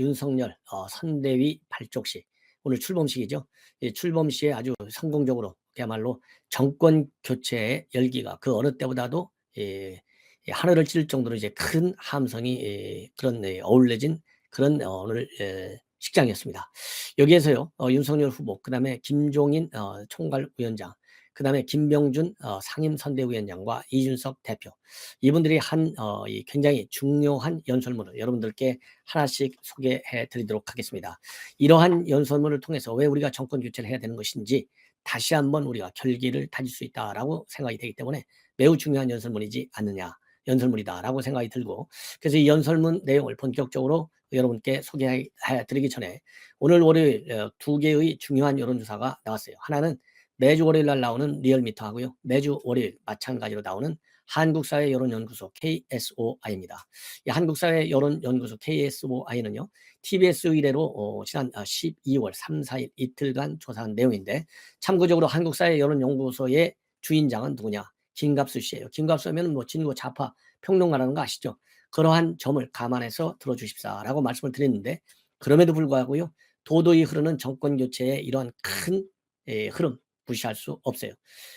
윤석열 어, 선대위 발족식 오늘 출범식이죠. 이 출범시에 아주 성공적으로 그야말로 정권 교체의 열기가 그 어느 때보다도 예, 예, 하늘을 찌를 정도로 이제 큰 함성이 예, 그런 예, 어울려진 그런 어, 오늘 예, 식장이었습니다. 여기에서요 어, 윤석열 후보, 그다음에 김종인 어, 총괄위원장, 그 다음에 김병준 어, 상임선대위원장과 이준석 대표 이분들이 한 어, 이 굉장히 중요한 연설문을 여러분들께 하나씩 소개해 드리도록 하겠습니다. 이러한 연설문을 통해서 왜 우리가 정권 교체를 해야 되는 것인지 다시 한번 우리가 결기를 다질 수 있다라고 생각이 되기 때문에 매우 중요한 연설문이지 않느냐. 연설문이다라고 생각이 들고 그래서 이 연설문 내용을 본격적으로 여러분께 소개해 드리기 전에 오늘 월요일 어, 두 개의 중요한 여론조사가 나왔어요. 하나는 매주 월요일 날 나오는 리얼미터 하고요. 매주 월요일 마찬가지로 나오는 한국사회 여론연구소 KSOI입니다. 이 한국사회 여론연구소 KSOI는요. TBS 의뢰로 어, 지난 12월 3, 4일 이틀간 조사한 내용인데 참고적으로 한국사회 여론연구소의 주인장은 누구냐? 김갑수 씨예요. 김갑수 하면 뭐 진보 좌파 평론가라는 거 아시죠? 그러한 점을 감안해서 들어주십사라고 말씀을 드렸는데 그럼에도 불구하고요. 도도히 흐르는 정권 교체의 이러한 큰 에, 흐름 무시할 수 없어요.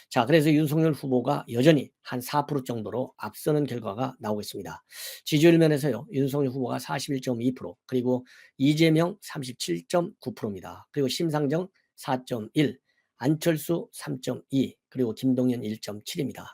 자, 그래서 윤석열 후보가 여전히 한 4% 정도로 앞서는 결과가 나오고 있습니다. 지지율 면에서요, 윤석열 후보가 41.2%, 그리고 이재명 37.9%입니다. 그리고 심상정 4.1, 안철수 3.2, 그리고 김동연 1.7입니다.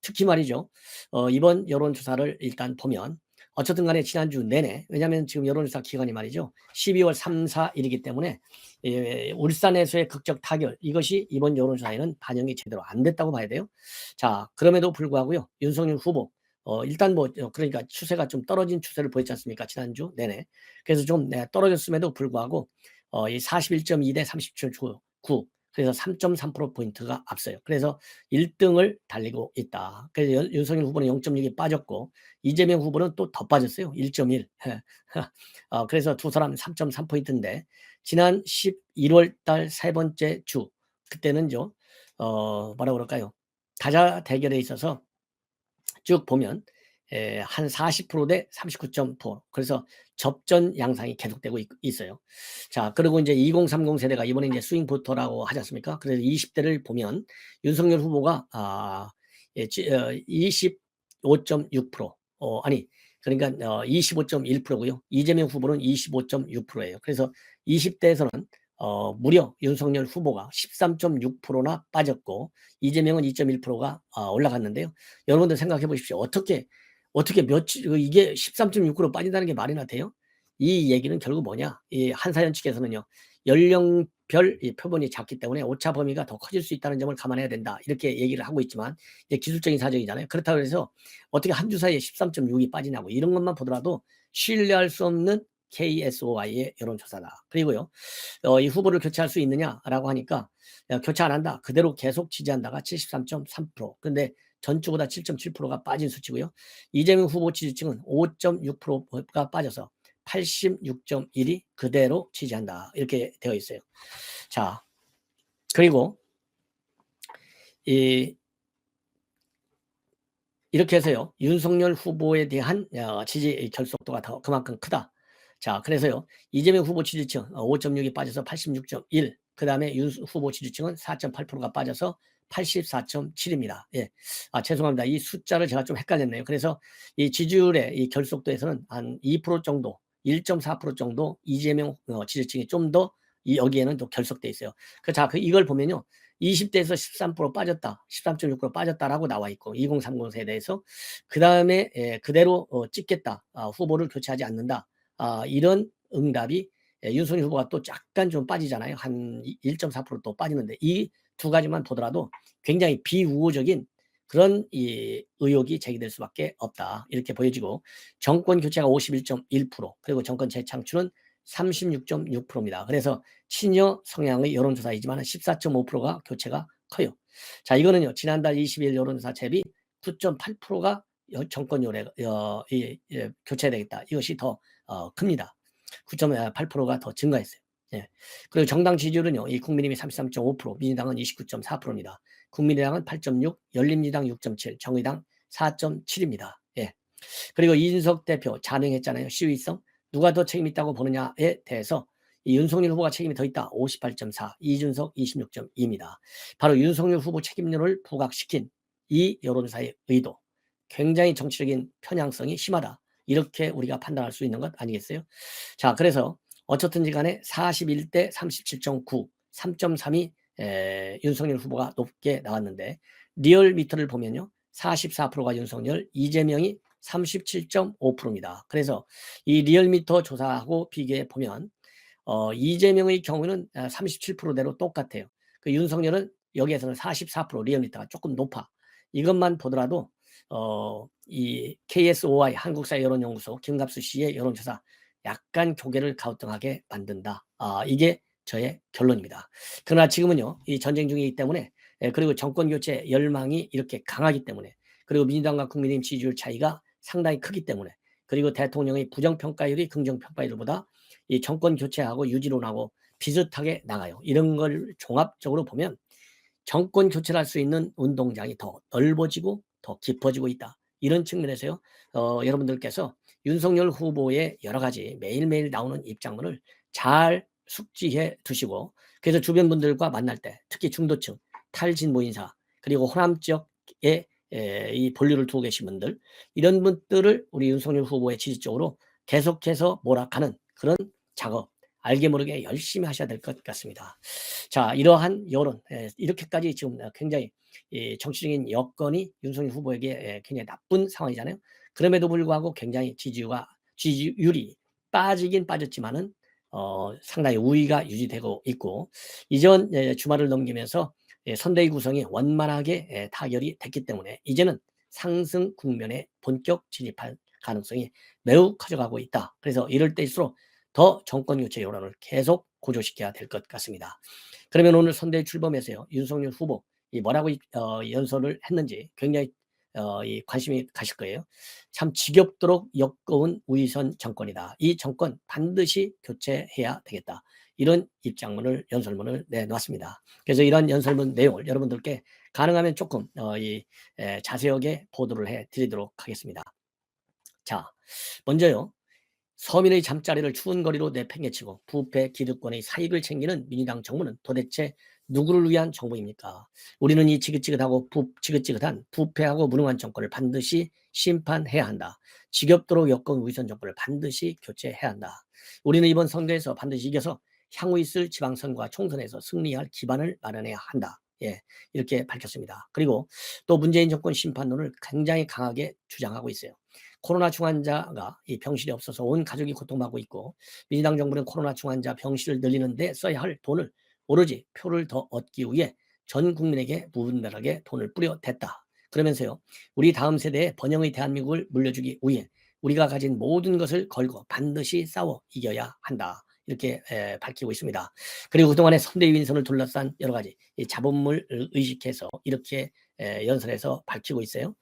특히 말이죠. 어, 이번 여론조사를 일단 보면 어쨌든 간에 지난주 내내 왜냐하면 지금 여론조사 기간이 말이죠. 12월 3, 4일이기 때문에 예, 울산에서의 극적 타결 이것이 이번 여론조사에는 반영이 제대로 안 됐다고 봐야 돼요. 자 그럼에도 불구하고요. 윤석열 후보 어, 일단 뭐 어, 그러니까 추세가 좀 떨어진 추세를 보였지 않습니까? 지난주 내내. 그래서 좀 네, 떨어졌음에도 불구하고 어, 이 41.2 대37.9 그래서 3.3%포인트가 앞서요. 그래서 1등을 달리고 있다. 그래서 윤석열 후보는 0.6이 빠졌고 이재명 후보는 또 더 빠졌어요. 1.1. 어, 그래서 두 사람 3.3포인트인데 지난 11월 달 세 번째 주 그때는 요. 어, 뭐라 그럴까요? 다자 대결에 있어서 쭉 보면 에, 한 40%대 39.4 그래서 접전 양상이 계속되고 있, 어요 자, 그리고 이제 2030 세대가 이번에 이제 스윙부터라고 하지 않습니까? 그래서 20대를 보면 윤석열 후보가 아, 예, 어, 25.6% 어, 아니 그러니까 어, 25.1%고요. 이재명 후보는 25.6%예요. 그래서 20대에서는 어, 무려 윤석열 후보가 13.6%나 빠졌고 이재명은 2.1%가 어, 올라갔는데요. 여러분들 생각해 보십시오. 어떻게 어떻게 며칠 그 이게 13.6% 빠진다는 게 말이나 돼요? 이 얘기는 결국 뭐냐? 이 한사연 측에서는요. 연령별 이 표본이 작기 때문에 오차 범위가 더 커질 수 있다는 점을 감안해야 된다. 이렇게 얘기를 하고 있지만 이제 기술적인 사정이잖아요. 그렇다고 해서 어떻게 한 주 사이에 13.6이 빠지냐고 이런 것만 보더라도 신뢰할 수 없는 KSOI의 여론조사다. 그리고요, 어, 이 후보를 교체할 수 있느냐라고 하니까 야, 교체 안 한다. 그대로 계속 지지한다가 73.3%. 근데 전주보다 7.7%가 빠진 수치고요. 이재명 후보 지지층은 5.6%가 빠져서 86.1이 그대로 지지한다. 이렇게 되어 있어요. 자, 그리고 이 이렇게 해서요. 윤석열 후보에 대한 어, 지지 결속도가 더 그만큼 크다. 자, 그래서요. 이재명 후보 지지층 5.6이 어, 빠져서 86.1. 그 다음에 윤 후보 지지층은 4.8%가 빠져서 84.7입니다. 예. 아, 죄송합니다. 이 숫자를 제가 좀 헷갈렸네요. 그래서 이 지지율의 이 결속도에서는 한 2% 정도, 1.4% 정도 이재명 어, 지지층이 좀 더 여기에는 또 결속돼 있어요. 그, 자, 그 이걸 보면요. 20대에서 13% 빠졌다, 13.6% 빠졌다라고 나와 있고 2030 세대에서 그 다음에 예, 그대로 어, 찍겠다, 아, 후보를 교체하지 않는다, 아, 이런 응답이 예, 윤석열 후보가 또 약간 좀 빠지잖아요. 한 1.4%또 빠지는데 이 두 가지만 보더라도 굉장히 비우호적인 그런 이 의혹이 제기될 수밖에 없다. 이렇게 보여지고 정권 교체가 51.1% 그리고 정권 재창출은 36.6%입니다. 그래서 친여 성향의 여론조사이지만 14.5%가 교체가 커요. 자 이거는요 지난달 20일 여론조사 대비 9.8%가 정권 요래 어, 이, 예, 교체되겠다. 이것이 더 어, 큽니다. 9.8%가 더 증가했어요. 예. 그리고 정당 지지율은요. 이 국민의힘이 33.5%, 민주당은 29.4%입니다. 국민의당은 8.6, 열린민주당 6.7, 정의당 4.7입니다. 예. 그리고 이준석 대표 자명했잖아요. 시위성 누가 더 책임 있다고 보느냐에 대해서 이 윤석열 후보가 책임이 더 있다. 58.4, 이준석 26.2입니다. 바로 윤석열 후보 책임률을 부각시킨 이 여론사의 의도, 굉장히 정치적인 편향성이 심하다. 이렇게 우리가 판단할 수 있는 것 아니겠어요? 자, 그래서 어쨌든지 간에 41대 37.9, 3.3이 에, 윤석열 후보가 높게 나왔는데 리얼미터를 보면요. 44%가 윤석열, 이재명이 37.5%입니다. 그래서 이 리얼미터 조사하고 비교해 보면 어, 이재명의 경우는 37%대로 똑같아요. 그 윤석열은 여기에서는 44% 리얼미터가 조금 높아. 이것만 보더라도 어, 이 KSOI 한국사 여론연구소 김갑수 씨의 여론조사 약간 고개를 가우뚱하게 만든다. 아, 이게 저의 결론입니다. 그러나 지금은요, 이 전쟁 중이기 때문에 예, 그리고 정권 교체 열망이 이렇게 강하기 때문에 그리고 민주당과 국민의힘 지지율 차이가 상당히 크기 때문에 그리고 대통령의 부정평가율이 긍정평가율보다 이 정권 교체하고 유지론하고 비슷하게 나가요. 이런 걸 종합적으로 보면 정권 교체를 할 수 있는 운동장이 더 넓어지고 더 깊어지고 있다. 이런 측면에서요. 어, 여러분들께서 윤석열 후보의 여러 가지 매일매일 나오는 입장문을 잘 숙지해 두시고 그래서 주변 분들과 만날 때 특히 중도층, 탈진보 인사 그리고 호남 지역에 에, 이 본류를 두고 계신 분들 이런 분들을 우리 윤석열 후보의 지지 쪽으로 계속해서 몰아가는 그런 작업 알게 모르게 열심히 하셔야 될 것 같습니다. 자 이러한 여론 에, 이렇게까지 지금 굉장히 이 정치적인 여건이 윤석열 후보에게 에, 굉장히 나쁜 상황이잖아요. 그럼에도 불구하고 굉장히 지지율과 지지율이 빠지긴 빠졌지만은 어, 상당히 우위가 유지되고 있고 이전 예, 주말을 넘기면서 예, 선대위 구성이 원만하게 예, 타결이 됐기 때문에 이제는 상승 국면에 본격 진입할 가능성이 매우 커져가고 있다. 그래서 이럴 때일수록 더 정권 교체 여론을 계속 고조시켜야 될 것 같습니다. 그러면 오늘 선대위 출범해서요 윤석열 후보 이 뭐라고 어, 연설을 했는지 굉장히 어, 이 관심이 가실 거예요. 참 지겹도록 역거운 우위선 정권이다. 이 정권 반드시 교체해야 되겠다. 이런 입장문을 연설문을 내놓았습니다. 그래서 이런 연설문 내용을 여러분들께 가능하면 조금 어, 이 에, 자세하게 보도를 해 드리도록 하겠습니다. 자, 먼저요. 서민의 잠자리를 추운 거리로 내팽개치고 부패 기득권의 사익을 챙기는 민주당 정부는 도대체 누구를 위한 정부입니까? 우리는 이 지긋지긋하고 부, 지긋지긋한 부패하고 무능한 정권을 반드시 심판해야 한다. 지겹도록 여건 위선 정권을 반드시 교체해야 한다. 우리는 이번 선거에서 반드시 이겨서 향후 있을 지방선거와 총선에서 승리할 기반을 마련해야 한다. 예, 이렇게 밝혔습니다. 그리고 또 문재인 정권 심판론을 굉장히 강하게 주장하고 있어요. 코로나 중환자가 이 병실이 없어서 온 가족이 고통받고 있고 민주당 정부는 코로나 중환자 병실을 늘리는데 써야 할 돈을 오로지 표를 더 얻기 위해 전 국민에게 무분별하게 돈을 뿌려댔다. 그러면서요, 우리 다음 세대에 번영의 대한민국을 물려주기 위해 우리가 가진 모든 것을 걸고 반드시 싸워 이겨야 한다. 이렇게 에, 밝히고 있습니다. 그리고 그동안에 선대위 인선을 둘러싼 여러 가지 자본물 의식해서 이렇게 에, 연설에서 밝히고 있어요.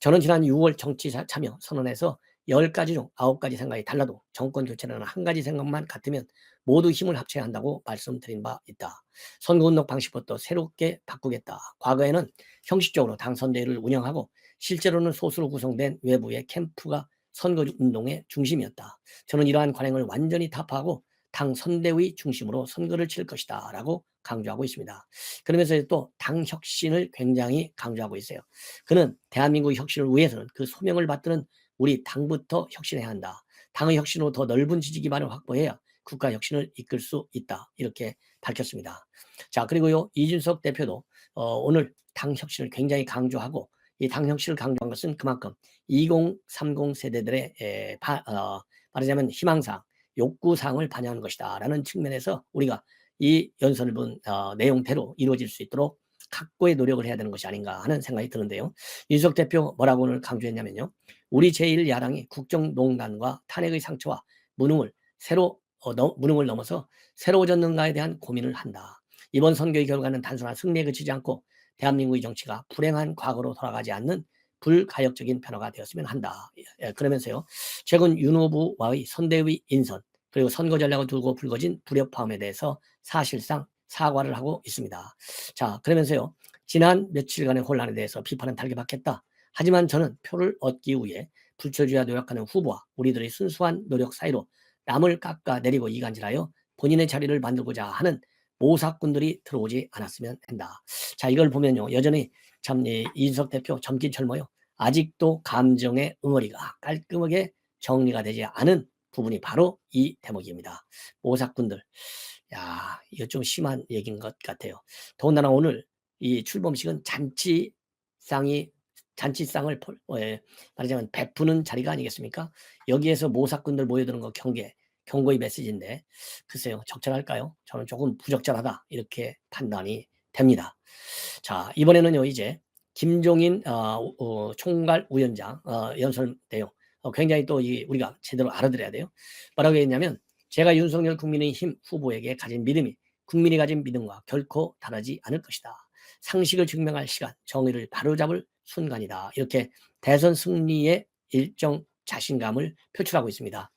저는 지난 6월 정치 참여 선언에서 10가지 중 9가지 생각이 달라도 정권 교체라는 한 가지 생각만 같으면 모두 힘을 합쳐야 한다고 말씀드린 바 있다. 선거 운동 방식부터 새롭게 바꾸겠다. 과거에는 형식적으로 당선대회를 운영하고 실제로는 소수로 구성된 외부의 캠프가 선거 운동의 중심이었다. 저는 이러한 관행을 완전히 타파하고 당 선대위 중심으로 선거를 칠 것이다 라고 강조하고 있습니다. 그러면서 또 당 혁신을 굉장히 강조하고 있어요. 그는 대한민국 혁신을 위해서는 그 소명을 받드는 우리 당부터 혁신해야 한다. 당의 혁신으로 더 넓은 지지 기반을 확보해야 국가 혁신을 이끌 수 있다. 이렇게 밝혔습니다. 자, 그리고요, 이준석 대표도 어, 오늘 당 혁신을 굉장히 강조하고 이 당 혁신을 강조한 것은 그만큼 2030 세대들의 에, 바, 어, 말하자면 희망사항, 욕구사항을 반영하는 것이다. 라는 측면에서 우리가 이 연설문 어, 내용대로 이루어질 수 있도록 각고의 노력을 해야 되는 것이 아닌가 하는 생각이 드는데요. 윤석 대표 뭐라고 오늘 강조했냐면요. 우리 제1야당이 국정농단과 탄핵의 상처와 무능을 새로 어, 너, 무능을 넘어서 새로워졌는가에 대한 고민을 한다. 이번 선거의 결과는 단순한 승리에 그치지 않고 대한민국의 정치가 불행한 과거로 돌아가지 않는 불가역적인 변화가 되었으면 한다. 예, 그러면서요. 최근 윤 후보와의 선대위 인선 그리고 선거 전략을 두고 불거진 불협화음에 대해서 사실상 사과를 하고 있습니다. 자, 그러면서요. 지난 며칠간의 혼란에 대해서 비판은 달게 받겠다. 하지만 저는 표를 얻기 위해 불철주야 노력하는 후보와 우리들의 순수한 노력 사이로 남을 깎아내리고 이간질하여 본인의 자리를 만들고자 하는 모사꾼들이 들어오지 않았으면 한다. 자 이걸 보면요 여전히 참 이, 이준석 대표 젊긴 젊어요. 아직도 감정의 응어리가 깔끔하게 정리가 되지 않은 부분이 바로 이 대목입니다. 모사꾼들. 야, 이거 좀 심한 얘기인 것 같아요. 더군다나 오늘 이 출범식은 잔치상이 잔치상을 폴- 어, 예, 말하자면 베푸는 자리가 아니겠습니까? 여기에서 모사꾼들 모여드는 거 경계, 경고의 메시지인데 글쎄요 적절할까요? 저는 조금 부적절하다 이렇게 판단이 됩니다. 자 이번에는요 이제 김종인 어, 어, 총괄 위원장 어, 연설 내용 어, 굉장히 또 이 우리가 제대로 알아들어야 돼요. 뭐라고 했냐면 제가 윤석열 국민의힘 후보에게 가진 믿음이 국민이 가진 믿음과 결코 다르지 않을 것이다. 상식을 증명할 시간, 정의를 바로잡을 순간이다. 이렇게 대선 승리의 일정 자신감을 표출하고 있습니다.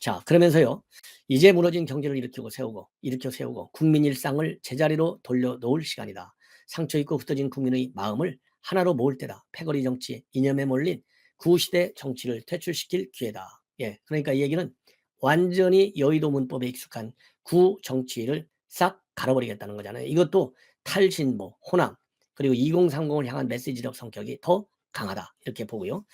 자, 그러면서요. 이제 무너진 경제를 일으키고 세우고 일으켜 세우고 국민 일상을 제자리로 돌려놓을 시간이다. 상처 입고 흩어진 국민의 마음을 하나로 모을 때다. 패거리 정치, 이념에 몰린 구시대 정치를 퇴출시킬 기회다. 예, 그러니까 이 얘기는 완전히 여의도 문법에 익숙한 구 정치를 싹 갈아버리겠다는 거잖아요. 이것도 탈진보, 호남, 그리고 2030을 향한 메시지적 성격이 더 강하다. 이렇게 보고요.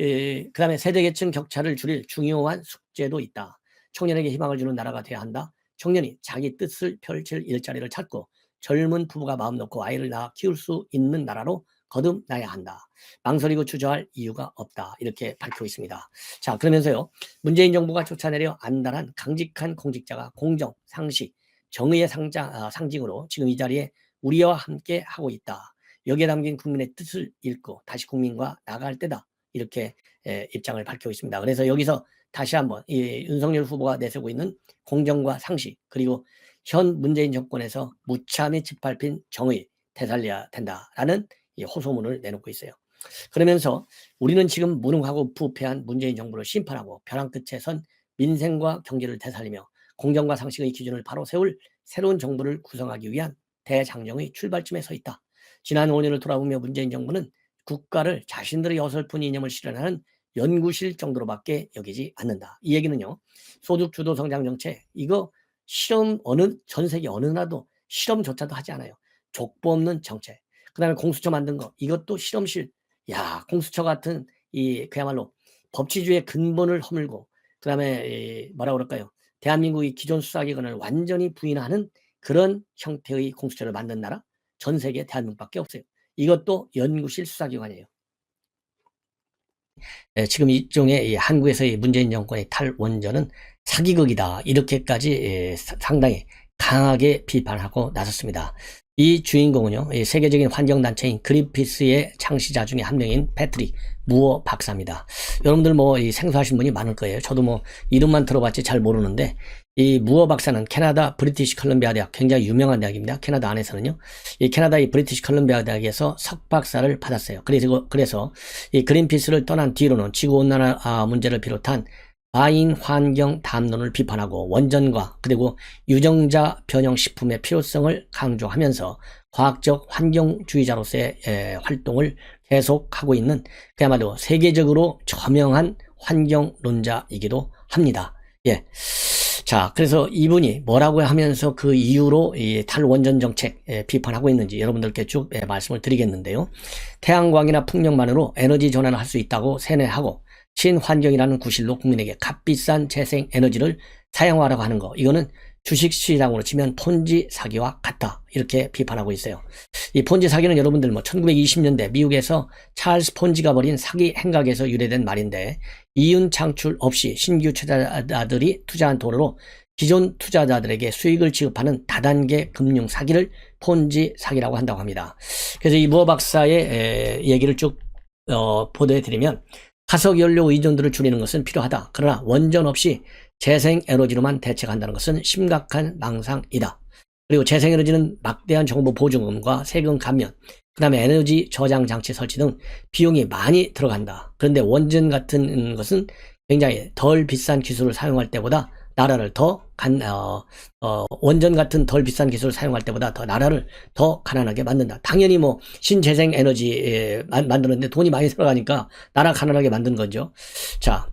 예, 그 다음에 세대계층 격차를 줄일 중요한 숙제도 있다. 청년에게 희망을 주는 나라가 돼야 한다. 청년이 자기 뜻을 펼칠 일자리를 찾고 젊은 부부가 마음 놓고 아이를 낳아 키울 수 있는 나라로 거듭나야 한다. 망설이고 주저할 이유가 없다. 이렇게 밝히고 있습니다. 자, 그러면서요. 문재인 정부가 쫓아내려 안달한 강직한 공직자가 공정, 상식, 정의의 상장, 아, 상징으로 지금 이 자리에 우리와 함께 하고 있다. 여기에 담긴 국민의 뜻을 읽고 다시 국민과 나갈 때다. 이렇게 에, 입장을 밝히고 있습니다. 그래서 여기서 다시 한번 이 윤석열 후보가 내세우고 있는 공정과 상식 그리고 현 문재인 정권에서 무참히 짓밟힌 정의 되살려야 된다라는 이 호소문을 내놓고 있어요. 그러면서 우리는 지금 무능하고 부패한 문재인 정부를 심판하고 벼랑 끝에 선 민생과 경제를 되살리며 공정과 상식의 기준을 바로 세울 새로운 정부를 구성하기 위한 대장정의 출발점에 서 있다. 지난 5년을 돌아보며 문재인 정부는 국가를 자신들의 어설픈 이념을 실현하는 연구실 정도로밖에 여기지 않는다. 이 얘기는요. 소득 주도 성장 정책 이거 실험 어느 전 세계 어느 나라도 실험조차도 하지 않아요. 족보 없는 정책. 그다음에 공수처 만든 거 이것도 실험실. 야 공수처 같은 이 그야말로 법치주의 근본을 허물고 그다음에 이 뭐라 그럴까요? 대한민국의 기존 수사기관을 완전히 부인하는 그런 형태의 공수처를 만든 나라 전 세계 대한민국밖에 없어요. 이것도 연구실 수사기관이에요. 예, 지금 일종의 이 한국에서의 문재인 정권의 탈원전은 사기극이다. 이렇게까지 예, 사- 상당히 강하게 비판하고 나섰습니다. 이 주인공은요, 이 세계적인 환경단체인 그린피스의 창시자 중에 한 명인 패트릭 무어 박사입니다. 여러분들 뭐이 생소하신 분이 많을 거예요. 저도 뭐 이름만 들어봤지 잘 모르는데 이 무어 박사는 캐나다 브리티시 컬럼비아 대학 굉장히 유명한 대학입니다. 캐나다 안에서는요. 이 캐나다의 브리티시 컬럼비아 대학에서 석박사를 받았어요. 그래서 그래서 이 그린피스를 떠난 뒤로는 지구 온난화 아, 문제를 비롯한 마인 환경 담론을 비판하고 원전과 그리고 유정자 변형 식품의 필요성을 강조하면서 과학적 환경주의자로서의 에, 활동을 계속하고 있는 그야말로 세계적으로 저명한 환경론자이기도 합니다. 예. 자, 그래서 이분이 뭐라고 하면서 그 이유로 이 탈원전 정책 에, 비판하고 있는지 여러분들께 쭉 예, 말씀을 드리겠는데요. 태양광이나 풍력만으로 에너지 전환을 할 수 있다고 세뇌하고 친환경이라는 구실로 국민에게 값비싼 재생 에너지를 사용하라고 하는 거. 이거는 주식시장으로 치면 폰지 사기와 같다. 이렇게 비판하고 있어요. 이 폰지 사기는 여러분들 뭐 1920년대 미국에서 찰스 폰지가 벌인 사기 행각에서 유래된 말인데 이윤 창출 없이 신규 투자자들이 투자한 돈으로 기존 투자자들에게 수익을 지급하는 다단계 금융 사기를 폰지 사기라고 한다고 합니다. 그래서 이 무어 박사의 에, 얘기를 쭉 어, 보도해 드리면 화석 연료 의존도를 줄이는 것은 필요하다. 그러나 원전 없이 재생 에너지로만 대책한다는 것은 심각한 망상이다. 그리고 재생 에너지는 막대한 정부 보조금과 세금 감면, 그 다음에 에너지 저장 장치 설치 등 비용이 많이 들어간다. 그런데 원전 같은 것은 굉장히 덜 비싼 기술을 사용할 때보다 나라를 더 간, 어, 어, 원전 같은 덜 비싼 기술을 사용할 때보다 더 나라를 더 가난하게 만든다. 당연히 뭐 신재생 에너지 만드는데 돈이 많이 들어가니까 나라 가난하게 만든 거죠. 자,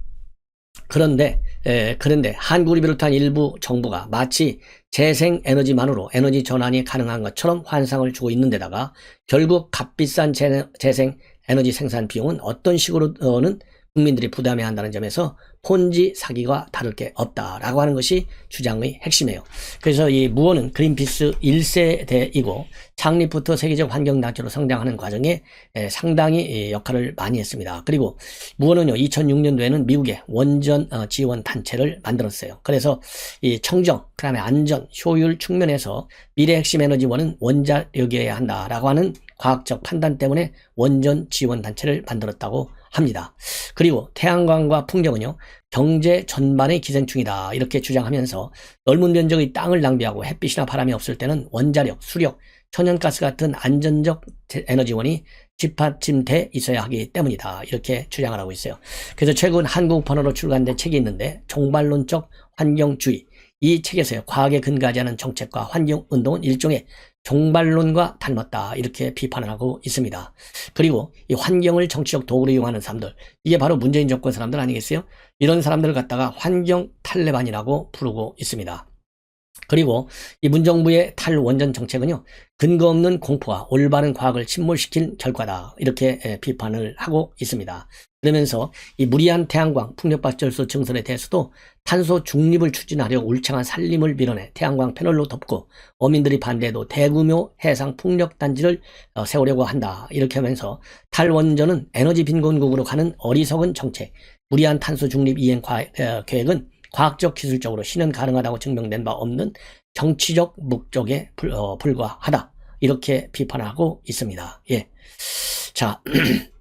그런데 에, 그런데 한국을 비롯한 일부 정부가 마치 재생 에너지만으로 에너지 전환이 가능한 것처럼 환상을 주고 있는 데다가 결국 값비싼 재, 재생 에너지 생산 비용은 어떤 식으로는 국민들이 부담해야 한다는 점에서 폰지 사기와 다를 게 없다라고 하는 것이 주장의 핵심이에요. 그래서 이 무어는 그린피스 1세대이고 창립부터 세계적 환경단체로 성장하는 과정에 에, 상당히 역할을 많이 했습니다. 그리고 무어는요 2006년도에는 미국의 원전 어, 지원 단체를 만들었어요. 그래서 이 청정, 그다음에 안전, 효율 측면에서 미래 핵심 에너지원은 원자력이어야 한다라고 하는 과학적 판단 때문에 원전 지원 단체를 만들었다고 합니다. 그리고 태양광과 풍력은요, 경제 전반의 기생충이다. 이렇게 주장하면서 넓은 면적의 땅을 낭비하고 햇빛이나 바람이 없을 때는 원자력, 수력, 천연가스 같은 안전적 에너지원이 집합침돼 있어야 하기 때문이다. 이렇게 주장을 하고 있어요. 그래서 최근 한국 번호로 출간된 책이 있는데 종발론적 환경주의 이 책에서요 과학에 근거하지 않은 정책과 환경운동은 일종의 종발론과 닮았다 이렇게 비판을 하고 있습니다. 그리고 이 환경을 정치적 도구로 이용하는 사람들 이게 바로 문재인 정권 사람들 아니겠어요? 이런 사람들을 갖다가 환경 탈레반이라고 부르고 있습니다. 그리고 이 문정부의 탈원전 정책은요 근거 없는 공포와 올바른 과학을 침몰시킨 결과다 이렇게 비판을 하고 있습니다. 그러면서 이 무리한 태양광 풍력발전소 증설에 대해서도 탄소 중립을 추진하려 울창한 산림을 밀어내 태양광 패널로 덮고 어민들이 반대해도 대규모 해상 풍력단지를 어, 세우려고 한다. 이렇게 하면서 탈원전은 에너지 빈곤국으로 가는 어리석은 정책, 무리한 탄소 중립 이행 계획은 과학적 기술적으로 실현 가능하다고 증명된 바 없는 정치적 목적에 불, 어, 불과하다. 이렇게 비판하고 있습니다. 예. 자.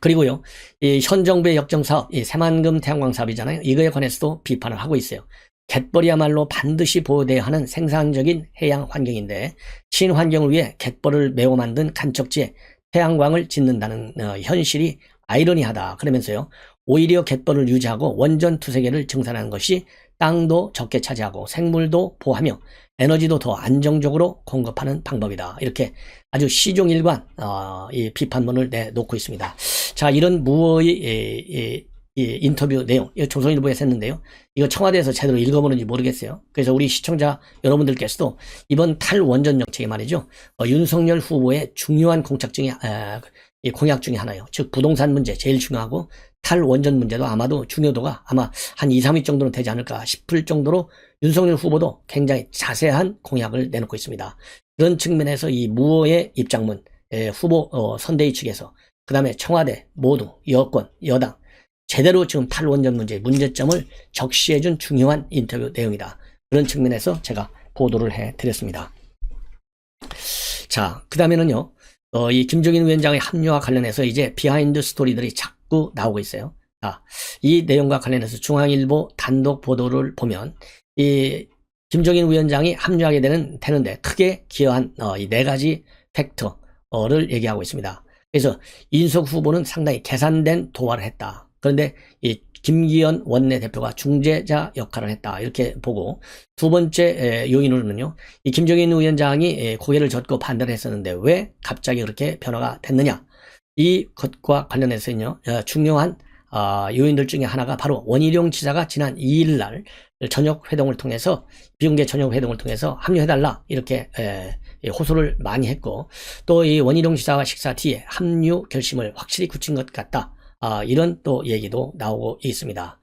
그리고요, 이현 정부의 역정 사업, 이 새만금 태양광 사업이잖아요. 이거에 관해서도 비판을 하고 있어요. 갯벌이야말로 반드시 보호돼야 하는 생산적인 해양 환경인데 친환경을 위해 갯벌을 메워 만든 간척지에 태양광을 짓는다는 어, 현실이 아이러니하다. 그러면서요. 오히려 갯벌을 유지하고 원전 두세 개를 증산하는 것이 땅도 적게 차지하고 생물도 보호하며 에너지도 더 안정적으로 공급하는 방법이다. 이렇게 아주 시종일관 어, 이 비판문을 내놓고 있습니다. 자 이런 무어의 이, 이, 이 인터뷰 내용 이거 조선일보에서 했는데요. 이거 청와대에서 제대로 읽어보는지 모르겠어요. 그래서 우리 시청자 여러분들께서도 이번 탈원전 정책이 말이죠. 어, 윤석열 후보의 중요한 공착증이 에, 이 공약 중에 하나예요. 즉 부동산 문제 제일 중요하고 탈원전 문제도 아마도 중요도가 아마 한 2, 3위 정도는 되지 않을까 싶을 정도로 윤석열 후보도 굉장히 자세한 공약을 내놓고 있습니다. 그런 측면에서 이 무어의 입장문 후보 어, 선대위 측에서 그 다음에 청와대 모두 여권 여당 제대로 지금 탈원전 문제 문제점을 적시해준 중요한 인터뷰 내용이다. 그런 측면에서 제가 보도를 해드렸습니다. 자, 그 다음에는요, 어, 이 김정인 위원장의 합류와 관련해서 이제 비하인드 스토리들이 자꾸 나오고 있어요. 자, 이 내용과 관련해서 중앙일보 단독 보도를 보면 이 김정인 위원장이 합류하게 되는 되는데 크게 기여한 어, 이 네 가지 팩터를 얘기하고 있습니다. 그래서 인석 후보는 상당히 계산된 도발을 했다. 그런데 이 김기현 원내대표가 중재자 역할을 했다. 이렇게 보고 두 번째 요인으로는요. 이 김정인 위원장이 고개를 젓고 반대를 했었는데 왜 갑자기 그렇게 변화가 됐느냐. 이 것과 관련해서는요. 어, 중요한 어, 요인들 중에 하나가 바로 원희룡 지사가 지난 2일 날 저녁 회동을 통해서 비공개 저녁 회동을 통해서 합류해달라 이렇게 호소를 많이 했고 또 이 원희룡 지사와 식사 뒤에 합류 결심을 확실히 굳힌 것 같다. 아, 이런 또 얘기도 나오고 있습니다.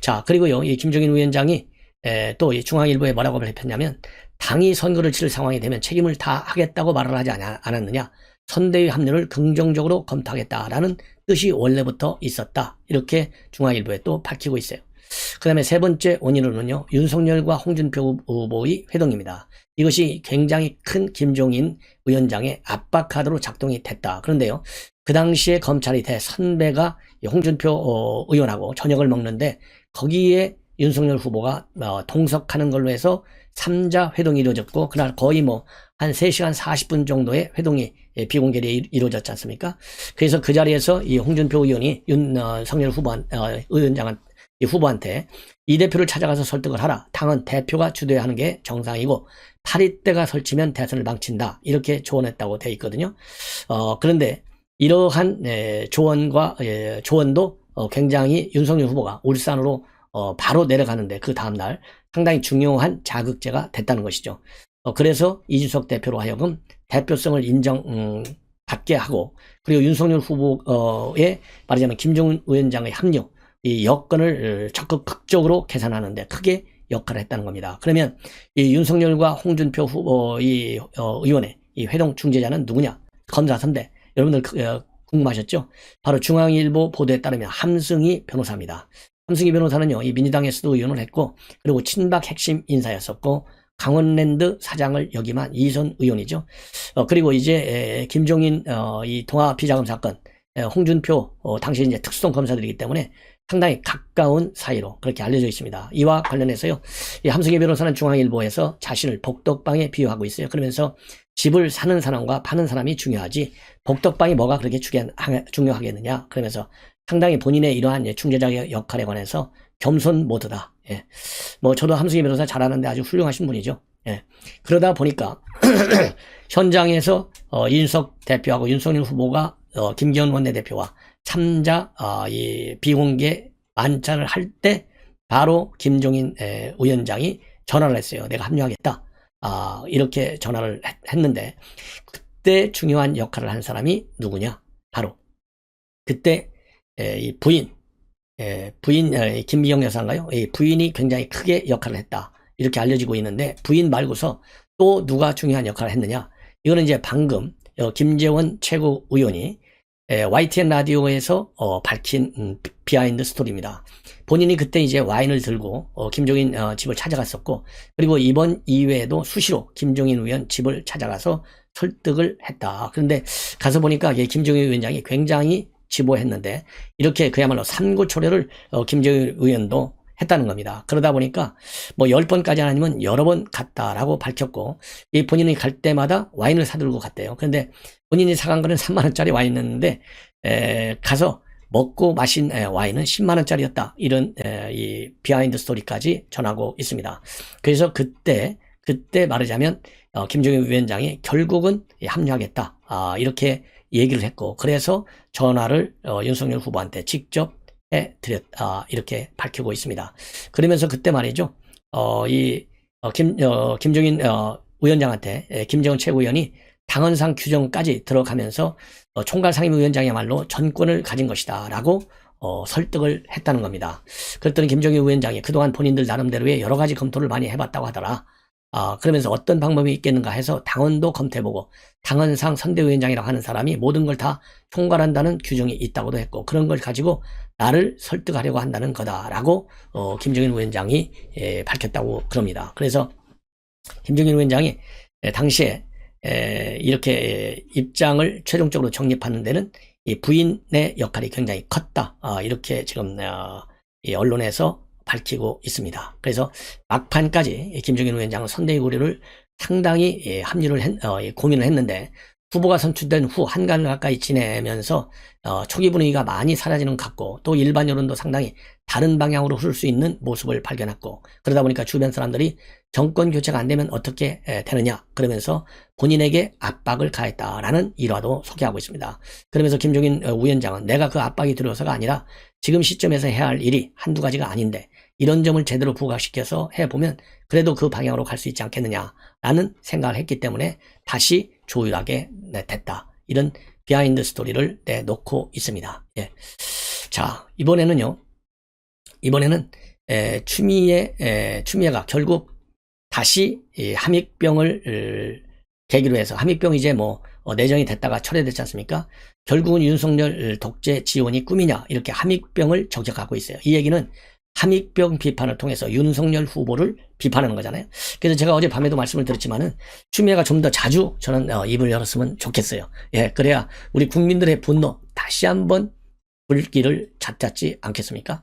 자 그리고요 이 김종인 위원장이 또 중앙일보에 뭐라고 발표했냐면 당이 선거를 치를 상황이 되면 책임을 다 하겠다고 말을 하지 않았느냐 선대위 합류를 긍정적으로 검토하겠다라는 뜻이 원래부터 있었다. 이렇게 중앙일보에 또 밝히고 있어요. 그 다음에 세 번째 원인으로는요, 윤석열과 홍준표 후보의 회동입니다. 이것이 굉장히 큰 김종인 위원장의 압박카드로 작동이 됐다. 그런데요, 그 당시에 검찰이 대 선배가 홍준표 어, 의원하고 저녁을 먹는데 거기에 윤석열 후보가 어, 동석하는 걸로 해서 3자 회동이 이루어졌고 그날 거의 뭐 한 3시간 40분 정도의 회동이 예, 비공개로 이루어졌지 않습니까? 그래서 그 자리에서 이 홍준표 의원이 윤석열 어, 후보 어, 의원장한 이 후보한테 이 대표를 찾아가서 설득을 하라. 당은 대표가 주도해야 하는 게 정상이고 파리때가 설치면 대선을 망친다. 이렇게 조언했다고 돼 있거든요. 어, 그런데 이러한 에, 조언과 에, 조언도 어, 굉장히 윤석열 후보가 울산으로 어, 바로 내려가는데 그 다음날 상당히 중요한 자극제가 됐다는 것이죠. 어, 그래서 이준석 대표로 하여금 대표성을 인정 음, 받게 하고 그리고 윤석열 후보의 말하자면 김종인 위원장의 합류 이 여건을 어, 적극 극적으로 계산하는데 크게 역할을 했다는 겁니다. 그러면 이 윤석열과 홍준표 후보 이 어, 의원의 이 회동 중재자는 누구냐? 검사 선대. 여러분들 그, 어, 궁금하셨죠? 바로 중앙일보 보도에 따르면 함승희 변호사입니다. 함승희 변호사는요, 이 민주당에서도 의원을 했고, 그리고 친박 핵심 인사였었고, 강원랜드 사장을 역임한 이선 의원이죠. 어, 그리고 이제 에, 김종인 어, 이 동아 비자금 사건, 에, 홍준표 어, 당시 이제 특수통 검사들이기 때문에 상당히 가까운 사이로 그렇게 알려져 있습니다. 이와 관련해서요, 이 함승희 변호사는 중앙일보에서 자신을 복덕방에 비유하고 있어요. 그러면서 집을 사는 사람과 파는 사람이 중요하지 복덕방이 뭐가 그렇게 중요하겠느냐 그러면서 상당히 본인의 이러한 중재자의 역할에 관해서 겸손 모드다. 예. 뭐 저도 함승희 변호사 잘하는데 아주 훌륭하신 분이죠. 예. 그러다 보니까 현장에서 어, 윤석 대표하고 윤석열 후보가 어, 김기현 원내대표와 참자 어, 이 비공개 만찬을 할 때 바로 김종인 에, 위원장이 전화를 했어요. 내가 합류하겠다. 아, 이렇게 전화를 했, 는데 그때 중요한 역할을 한 사람이 누구냐? 바로 그때 에, 이 부인 에, 부인 에, 김미경 여사인가요? 이 부인이 굉장히 크게 역할을 했다. 이렇게 알려지고 있는데 부인 말고서 또 누가 중요한 역할을 했느냐? 이거는 이제 방금 어, 김재원 최고위원이 YTN 라디오에서 어, 밝힌 음, 비하인드 스토리입니다. 본인이 그때 이제 와인을 들고 어, 김종인 어, 집을 찾아갔었고 그리고 이번 이외에도 수시로 김종인 의원 집을 찾아가서 설득을 했다. 그런데 가서 보니까 김종인 위원장이 굉장히 지보했는데 이렇게 그야말로 삼고초려를 어, 김종인 의원도 했다는 겁니다. 그러다 보니까 뭐 10번까지 아니면 여러 번 갔다라고 밝혔고 이 본인이 갈 때마다 와인을 사들고 갔대요. 그런데 본인이 사간 거는 3만 원짜리 와인이었는데 에, 가서 먹고 마신 에, 와인은 10만 원짜리였다. 이런 에, 이 비하인드 스토리까지 전하고 있습니다. 그래서 그때 그때 말하자면 어, 김종인 위원장이 결국은 합류하겠다. 아, 이렇게 얘기를 했고 그래서 전화를 어, 윤석열 후보한테 직접 해 드렸 아, 이렇게 밝히고 있습니다. 그러면서 그때 말이죠. 어, 이 어, 김, 어, 김종인 어, 위원장한테 에, 김정은 최고위원이 당헌상 규정까지 들어가면서 어, 총괄 상임위원장이야말로 전권을 가진 것이다 라고 어, 설득을 했다는 겁니다. 그랬더니 김정일 위원장이 그동안 본인들 나름대로의 여러 가지 검토를 많이 해봤다고 하더라. 아, 그러면서 어떤 방법이 있겠는가 해서 당원도 검토해보고 당헌상 선대위원장이라고 하는 사람이 모든 걸 다 총괄한다는 규정이 있다고도 했고 그런 걸 가지고 나를 설득하려고 한다는 거다라고 어, 김정인 위원장이 예, 밝혔다고 그럽니다. 그래서 김정인 위원장이 예, 당시에 에, 이렇게 입장을 최종적으로 정립하는 데는 이 부인의 역할이 굉장히 컸다. 어, 이렇게 지금 어, 이 언론에서 밝히고 있습니다. 그래서 막판까지 김종인 위원장은 선대위 고려를 상당히 예, 합류를 했, 어, 예, 고민을 했는데 후보가 선출된 후 한간을 가까이 지내면서 어, 초기 분위기가 많이 사라지는 것 같고 또 일반 여론도 상당히 다른 방향으로 흐를 수 있는 모습을 발견했고 그러다 보니까 주변 사람들이 정권 교체가 안 되면 어떻게 되느냐 그러면서 본인에게 압박을 가했다라는 일화도 소개하고 있습니다. 그러면서 김종인 어, 위원장은 내가 그 압박이 들어서가 아니라 지금 시점에서 해야 할 일이 한두 가지가 아닌데 이런 점을 제대로 부각시켜서 해보면 그래도 그 방향으로 갈 수 있지 않겠느냐라는 생각을 했기 때문에 다시 조율하게 됐다. 이런 비하인드 스토리를 내놓고 있습니다. 예. 자, 이번에는요. 이번에는 에, 추미애, 에, 추미애가 결국 다시 함익병을 계기로 해서 함익병 이제 뭐 어, 내정이 됐다가 철회됐지 않습니까? 결국은 윤석열 독재 지원이 꿈이냐 이렇게 함익병을 저격하고 있어요. 이 얘기는 함익병 비판을 통해서 윤석열 후보를 비판하는 거잖아요. 그래서 제가 어제 밤에도 말씀을 드렸지만은 추미애가 좀 더 자주 저는 어, 입을 열었으면 좋겠어요. 예, 그래야 우리 국민들의 분노 다시 한번 불길을 잦잡지 않겠습니까?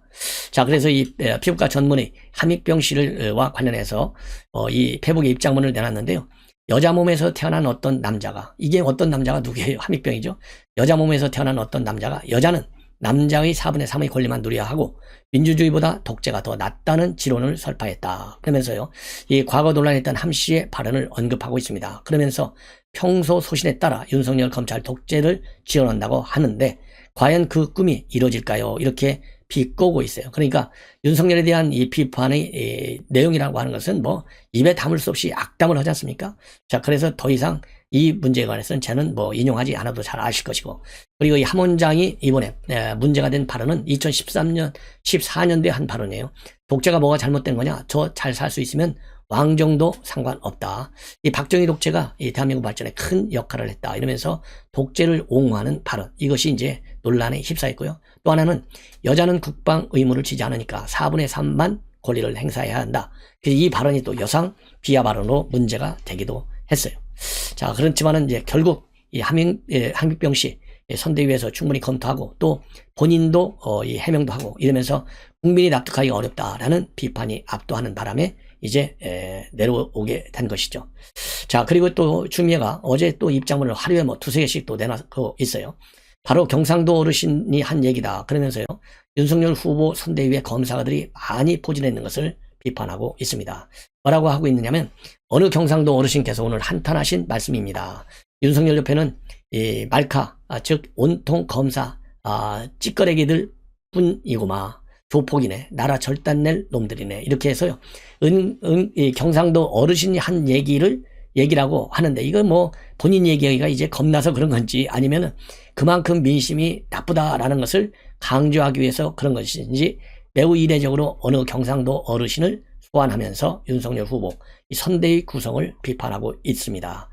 자, 그래서 이 피부과 전문의 함익병 씨와 관련해서 어, 이 페북에 입장문을 내놨는데요. 여자 몸에서 태어난 어떤 남자가 이게 어떤 남자가 누구예요? 함익병이죠. 여자 몸에서 태어난 어떤 남자가 여자는 남자의 4분의 3의 권리만 누려야 하고 민주주의보다 독재가 더 낫다는 지론을 설파했다. 그러면서요. 이 과거 논란했던 함 씨의 발언을 언급하고 있습니다. 그러면서 평소 소신에 따라 윤석열 검찰 독재를 지원한다고 하는데 과연 그 꿈이 이루어질까요? 이렇게 비꼬고 있어요. 그러니까 윤석열에 대한 이 비판의 이 내용이라고 하는 것은 뭐 입에 담을 수 없이 악담을 하지 않습니까? 자, 그래서 더 이상 이 문제에 관해서는 저는 뭐 인용하지 않아도 잘 아실 것이고 그리고 이 함 원장이 이번에 에, 문제가 된 발언은 2013년 14년도에 한 발언이에요. 독재가 뭐가 잘못된 거냐? 저 잘 살 수 있으면 왕정도 상관없다. 이 박정희 독재가 이 대한민국 발전에 큰 역할을 했다. 이러면서 독재를 옹호하는 발언. 이것이 이제 논란에 휩싸였고요. 또 하나는 여자는 국방 의무를 지지 않으니까 4분의 3만 권리를 행사해야 한다. 그래서 이 발언이 또 여성 비하 발언으로 문제가 되기도 했어요. 자, 그렇지만은 이제 결국 이 함ing, 예, 한국병 씨 예, 선대위에서 충분히 검토하고 또 본인도 어, 이 해명도 하고 이러면서 국민이 납득하기 어렵다라는 비판이 압도하는 바람에 이제 에, 내려오게 된 것이죠. 자, 그리고 또 추미애가 어제 또 입장문을 하루에 뭐 두세 개씩 또 내놓고 있어요. 바로 경상도 어르신이 한 얘기다. 그러면서요. 윤석열 후보 선대위의 검사들이 많이 포진했는 것을 비판하고 있습니다. 뭐라고 하고 있느냐면 어느 경상도 어르신께서 오늘 한탄하신 말씀입니다. 윤석열 옆에는 이 말카, 아, 즉 온통 검사, 아, 찌꺼레기들 뿐이고마. 조폭이네. 나라 절단낼 놈들이네. 이렇게 해서요. 은, 은, 이 경상도 어르신이 한 얘기를 얘기라고 하는데 이거 뭐 본인 얘기가 이제 겁나서 그런 건지 아니면은 그만큼 민심이 나쁘다라는 것을 강조하기 위해서 그런 것인지 매우 이례적으로 어느 경상도 어르신을 소환하면서 윤석열 후보 이 선대위 구성을 비판하고 있습니다.